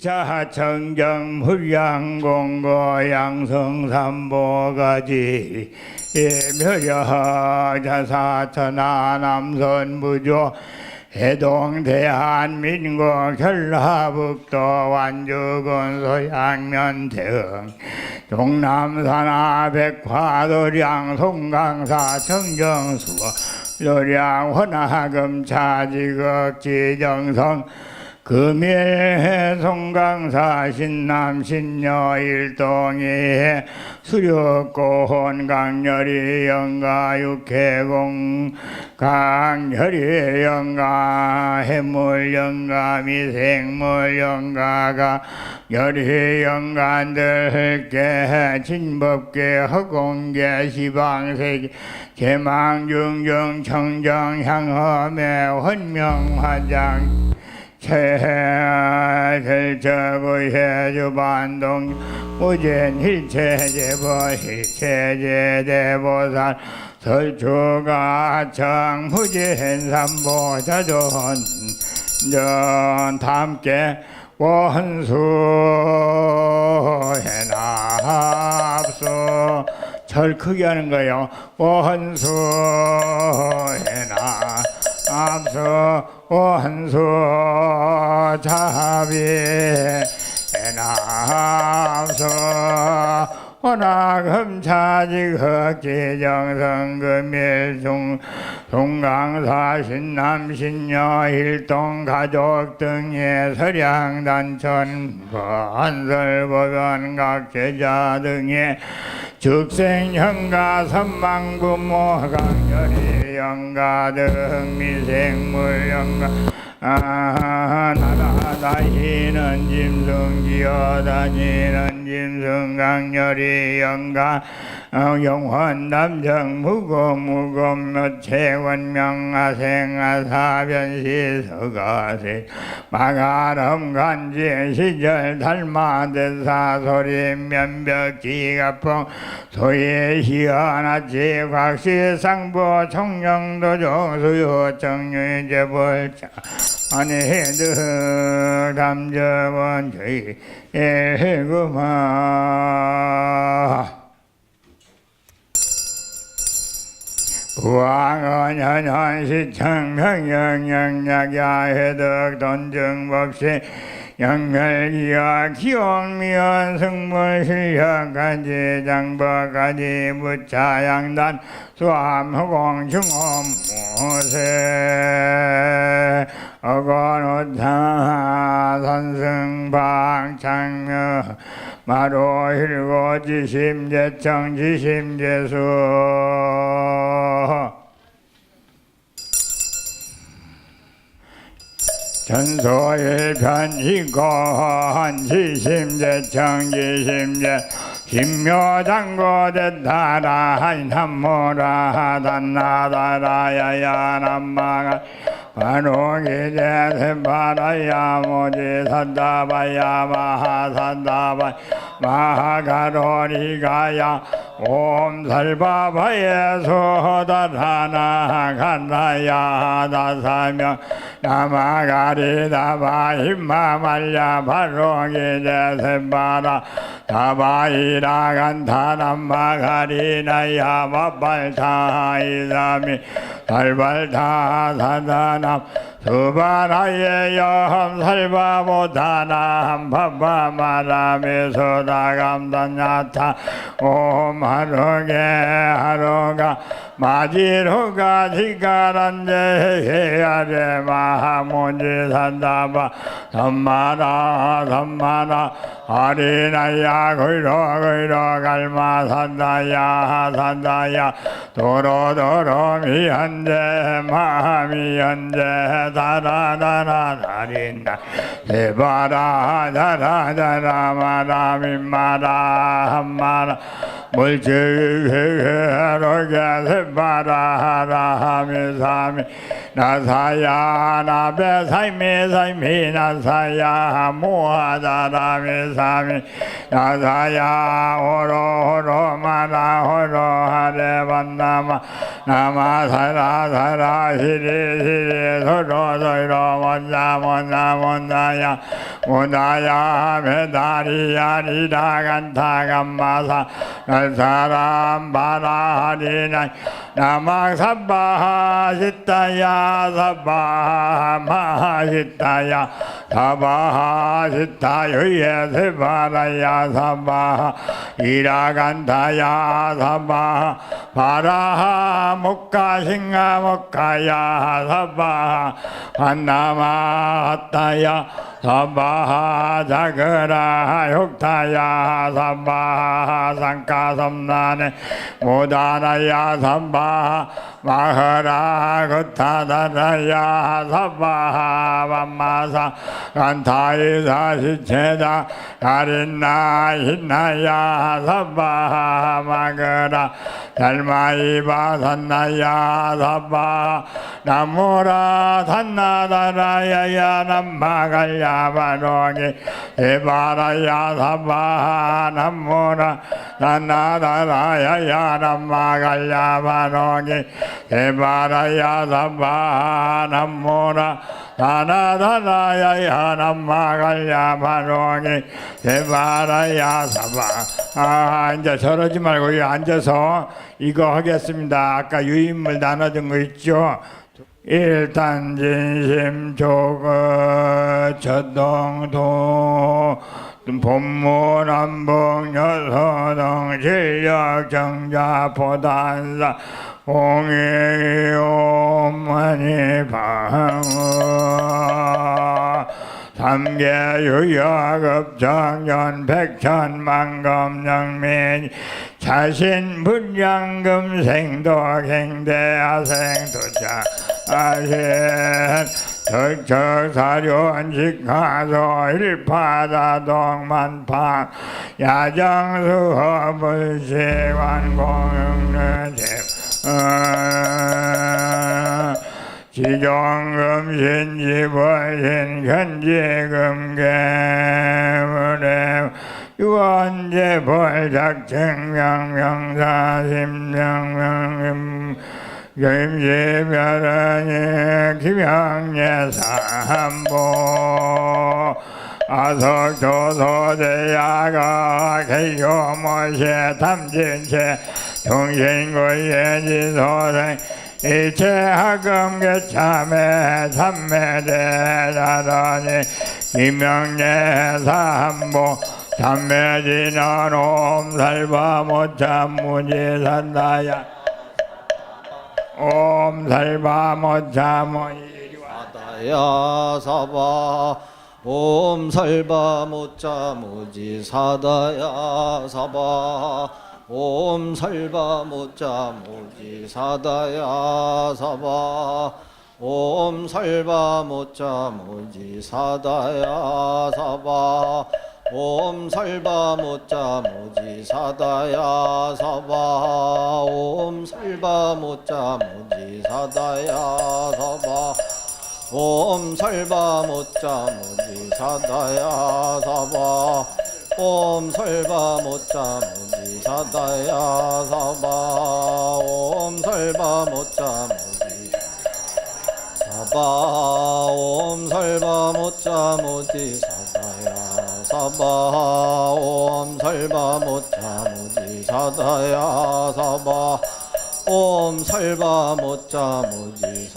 청정 불량공고 양성삼보가지 예묘여 자사천하 남선부조 해동 대한민국 전라북도 완주군 소양면 대흥 동남산하 백화도량 송강사 청정수 노량 혼하금 차지극 지정성 금일 송강사 신남 신녀 일동이 수렵고 혼 강렬이 영가 육해공 강렬이 영가 해물 영가 미생물 영가가 열이 영간들께 진법계 허공계 시방세계 개망중정 청정 향험의 헌명화장 최절저구 해주반동 무진 힐체제보 힐체제대보살 설주가 청무진삼보 자존 전 함께 원수해납소. 절 크게 하는 거예요. 원수해나 앞서 원수 자비 에나서 원하금 차지 흑지정성금일중 동강사 신남 신녀 일동 가족 등의 서량단천 번설법원 각 제자 등의 즉생형가 선망부모 강렬이 영가 등 미생물 영가. 아 나다다시는 짐승 기어 다니는 짐승 강렬이 영가. 어, 영원 남정 무고 무검 노채원 명아생 아사변시 서가세 마가름 간지 시절 달마대사 소리 면벽 기가풍 소예 희한하지. 곽시 상보 청정도 정수요 정유제벌자. 아니드 감정원 저희 예구마 왕언현현 시청명영영약야 해덕 돈증법시 영멸기와 기원미원 승물 실력까지 장법까지 무차양단 수암허공 중엄 무세 어건우타 선승방 창묘 마로 일고 지심제청 지심제수. 전소일편 이건 지심제청 지심제 김묘장고대다라 남모라 단나다라야야 남마가 바로기제 바라야 모지 산다바야 마하산다바 마하가로리가야 옴살바바에 소다라나 간다야 다사명 나마가리다바 힘마말야 바로기제 셈바라. 다바이라 간타남마가리나 야 마발타이사미. 달발타 사다남 수바라의 염 살바보다남 바바마라미 소 다감단야타 옴 하루게 하루가 마지루가 지가란데 해야제 마하문지 산다바 삼마라 삼마라 아리나야 그이로 그이로 갈마 산다야 산다야. 도로도로 미한데 마미한데 다라다라 다린다. 세바라 다라다라 마라미마라 한마라 물질로게 세바라 하미사미 나사야 나베 사이미 사이미 나사야 모하다라미 사미 나사야 호로 호로 마나 호로 하레 반나마 나마 사라 사라 시리 시리 소로 소로 원자 원자 원자야 오나야 메다리야 리다간타 감마사 사람 바라리나 나망사바하 시타야 사바 하 마시타야 사바하 시타유예 세바라야 사바하 이라간타야 사바하 바라하 목가싱가 목가야 사바하 한나마하타야 사바하 자그라 욕타야 사바하 상가섬나네 모다나야 사바하 마하라 그타다라야 사바하 밤마사 간타이사 시체다. 가린나 hin나야. 사바하 마그라. 달마이바 산나야. 사바하 나무라 산나다라야야. 남마갈야 바로기 에바라야. 사바하 나무라 산나다라야야. 남마갈야 바로기 에바라야. 사바하 나무라 산나다라야야 남마갈야 바로기 에바라야 사바 아 이제 저러지 말고 여기 앉아서 이거 하겠습니다. 아까 유인물 나눠준 거 있죠? 일단 진심 조거 저동도 본문 한봉여서동 실력 정자 보단사 공의 오만이 방어 삼계 유여급정연 백천만금영민 자신 분양금 생도행대하생도자 아신 덕적사료원식하소 일파다동만파 야정수허불시관공영르집 지종금 신지벌신 현지금계물에 유언제 벌작증명명사 심명명 김지별하니 김양예삼보 아석조소대야가 개요모시 탐진체 통신구예지소생 이체학금계참에 참매대다라니 김명예삼보 참매진원 옴살바 못참무지산다야. 옴 살바 못참무이리와. 사다야 사바 옴 살바 모자 무지 사다야 사바 옴 살바 모자 무지 사다야 사바. 옴 살바 모자 무지 사다야 사바. 옴 살바 모자 무지 사다야 사바. 옴 살바 모자 무지 사다야 사바. 옴 설바 모자 무지 사다야 사바. 옴 설바 모자 무지 사다야 사바 옴 설바 모자 무지. 사바 옴 설바 모자 무지. 사다야 사바 옴 설바 모자 무지. 사다야 사바 옴 설바 모자 무지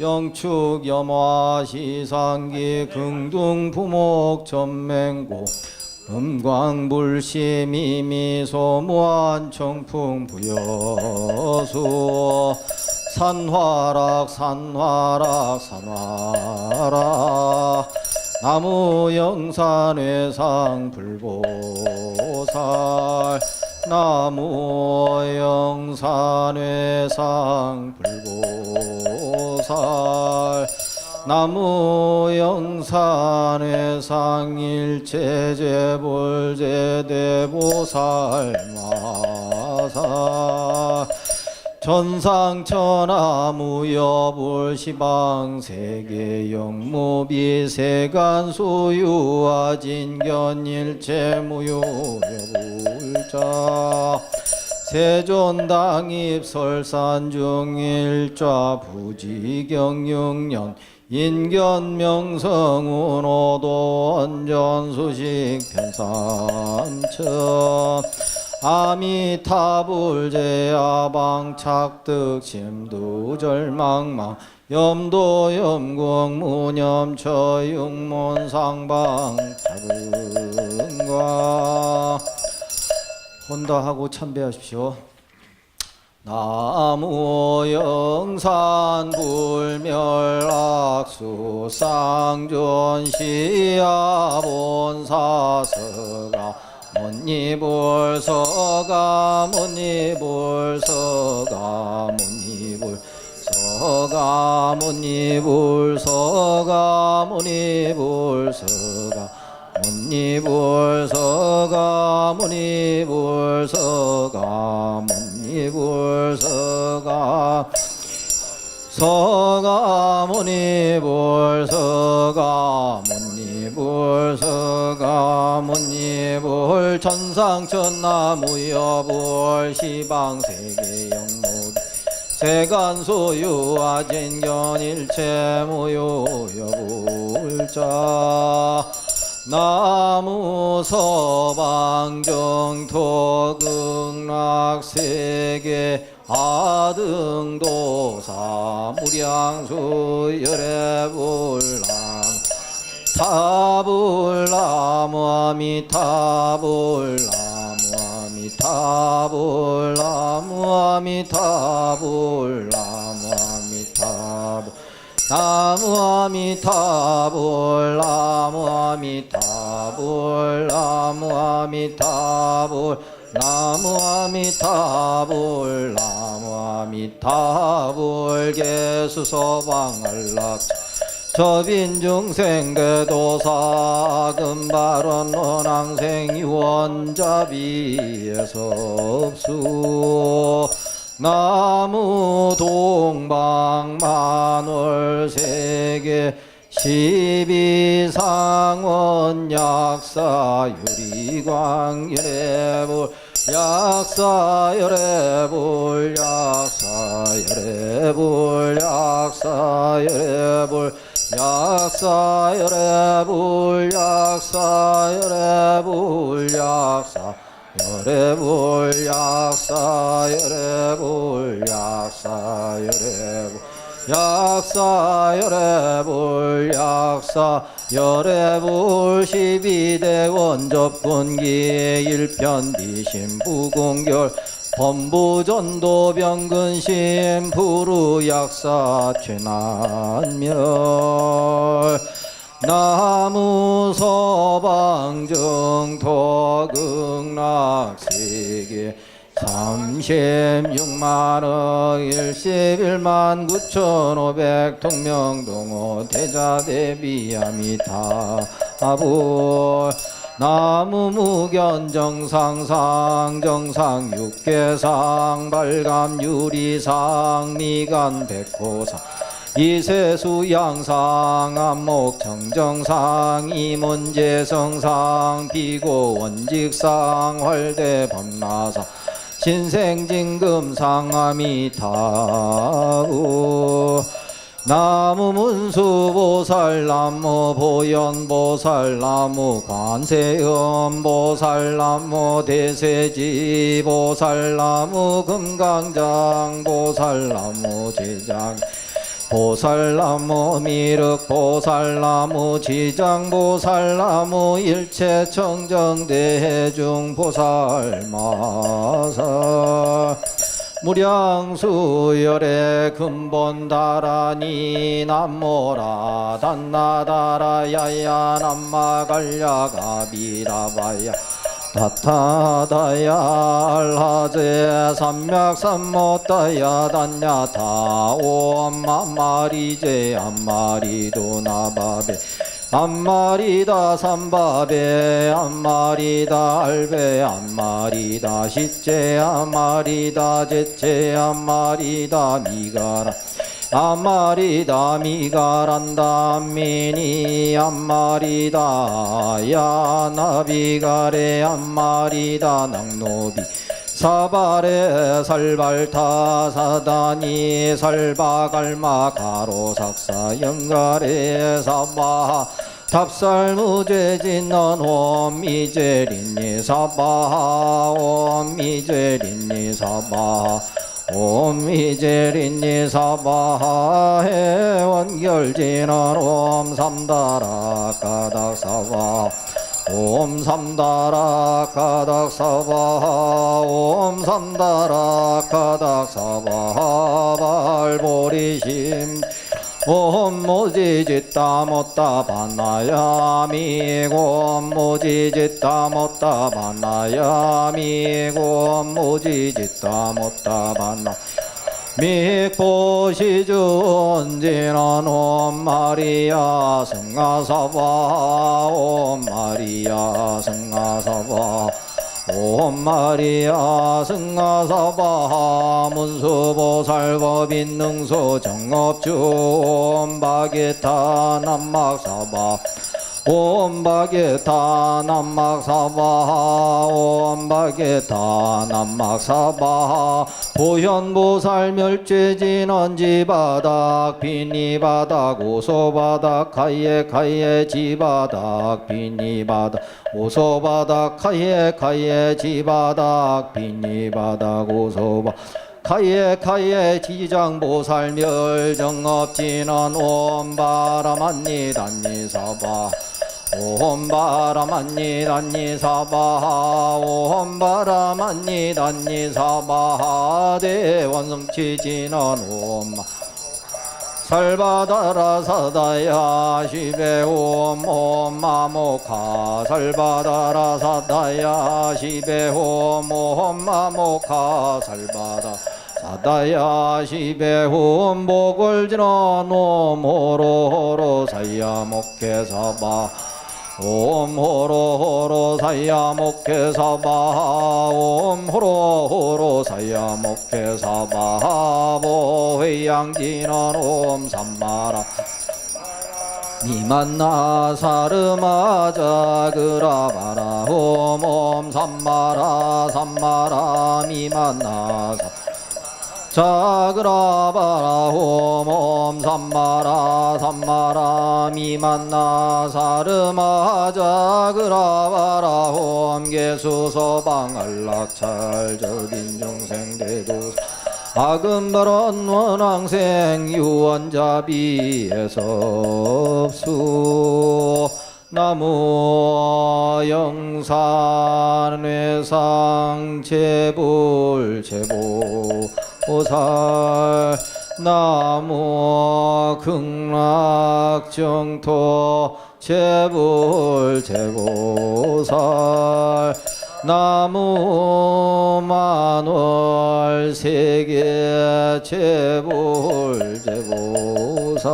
영축 염화 시상기 긍둥 부목 전맹고 음광불시 미미소 무한 청풍 부여수 산화락 산화락 산화락 나무 영산 외상 불보살 나무 영산 외상 불보 살. 나무 영산 외상 일체 제불제 대보살 마살 전상천하 무여불 시방 세계 영무비 세간 수유와 진견 일체 무효여불자 세존당입 설산중일좌 부지경육년 인견명성운호도 원전수식 편삼천 아미타불제야방 착득 심두절망망 염도 염궁 무념처 육몬상방 자근과 혼다하고 참배하십시오. 나무 영산 불멸 악수 쌍존 시야 본사서가 못니불 서가 못니불 서가 못니불 서가 못니불 서가 못니불 서가 못니불 서가 못니불 서가 못니불 서가 서가 못니불 서가 못니불 서가 못니불 천상천나무여불 시방세계 영무 세간소유와 진견일체 무효여불자 나무 서방정 토 극락세계 아등도사 무량수 열애불랑 타불나무 아미타불나무 아미타불나무 아미타불나무 아미타불 나무 아미타불 나무 아미타불 나무 아미타불 나무 아미타불 나무 아미타불. 개수서방알락 저빈 중생 대도사 금발원 원앙생 유원자비에서 없수 나무 동방 만월 세계 십이상원 약사 유리광 열애불 약사 열애불 약사 열애불 약사 열애불 약사 열애불 약사 열애불 약사 열애불 약사 열애불 약사 열애불 약사 열애불 약사 열애불 십이대 원접군기 일편비심 부공결 범부전도 병근심 부루약사 최난멸 나무 서방정토 극락세계 36만억 11만 9,500 통명동호 대자대비아미타불 나무 무견 정상상 정상 육계상 발감 유리상 미간 백호상 이세수 양상 안목 정정상 이문제성상 비고 원직상 활대 범나상 신생진금상 아미타우 나무 문수보살 나무 보현보살 나무 관세음보살 나무 대세지보살 나무 금강장보살 나무 제장 보살나무 미륵 보살나무 지장 보살나무 일체 청정 대중 보살마사 무량수열의 근본 다라니 남모라 단나다라 야야 남마갈야가비라바야 다타다야 알하제 삼맥삼모다야 단야타 오엄마마리제 암마리도 나바베 암마리다 삼바베 암마리다 알베 암마리다 시제 암마리다 제체 암마리다 미가라 암마리다 미가란다 미니 암마리다 야나비가레 암마리다 낙노비 사발에 살발타 사다니 살바갈마 가로삭사 영갈에 사바 탑살무죄진넌 옴이제린니 사바 옴이제린니 사바 옴이제린니 사바 해원결진언 옴 삼다라 가닥사바 옴 삼다라 가닥사바 옴 삼다라 가닥사바 발보리심 옴 모지짓다 못다 모지짓다 못다 반나야 미고 모지짓다 못다 반나. 미포시주 언제나 옴 마리아 성가사바 옴 마리아 성가사바 옴 마리아 승가사바 문수보살법인 능소 정업주 옴 바게타 남막사바 옴 바게타 남막사바 옴 바게타 남막사바. 보현보살 멸죄진원 지바닥 비니바닥 오소바닥 카예 카예 지바닥 비니바닥 오소바닥 카예 카예 지바닥 비니바닥 오소바 카예 카예 지장보살 멸 정업진원 옴바라만니 단니사바 옴바라만니 단니 사바 옴바라만니 단니 사바 대원성치 진원 옴 살바다라 사다야 시베홈 옴 마모카 살바다라 사다야 시베홈 옴 마모카 살바다 사다야 시베홈 목을 지나 놈호로호로 사야 목해사바 옴 호로 호로 사야 목해 사바 옴 호로 호로 사야 목해 사바 보회양진원 옴 삼마라. 미만나 사르마자 그라바라. 옴 옴 삼마라 삼마라. 미만나 사 자그라바라 홈옴 삼마라 삼마라 미만나 사르마 자그라바라 홈 개수서방 안락찰 적인 중생 대도 아금바론 원왕생 유원자비에서 수 나무 영산 외상 제불 제보 오살 나무 극락 정토 제불 제보살 나무 만월 세계 제불 제보살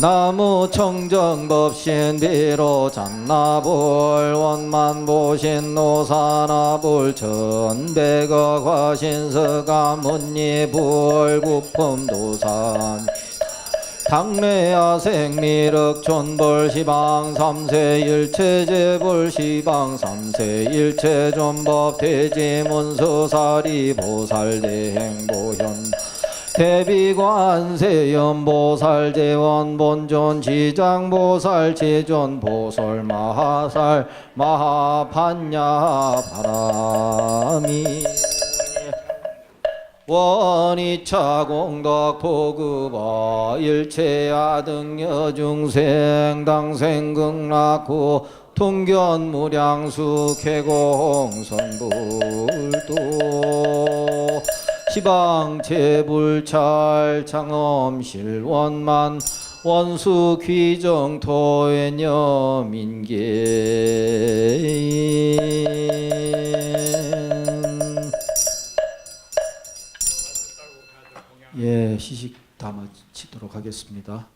나무 청정법신비로 잔나불 원만보신 노사나불 전백억 화신서가문니불 구품도산. 당매야 생미륵 촌벌 시방 삼세 일체 제불 시방 삼세 일체 존법 대지 문서사리 보살 대행 보현 대비관세연보살 재원본존 지장보살 제존 보솔 마하살 마하판야 바람이. 원이차 공덕 보급어 일체야 등여 중생 당생 극락후 통견 무량수 쾌공 선불도 시방 제불찰 창엄 실 원만 원수 귀정 토해녀 민계 예 시식 다 마치도록 하겠습니다.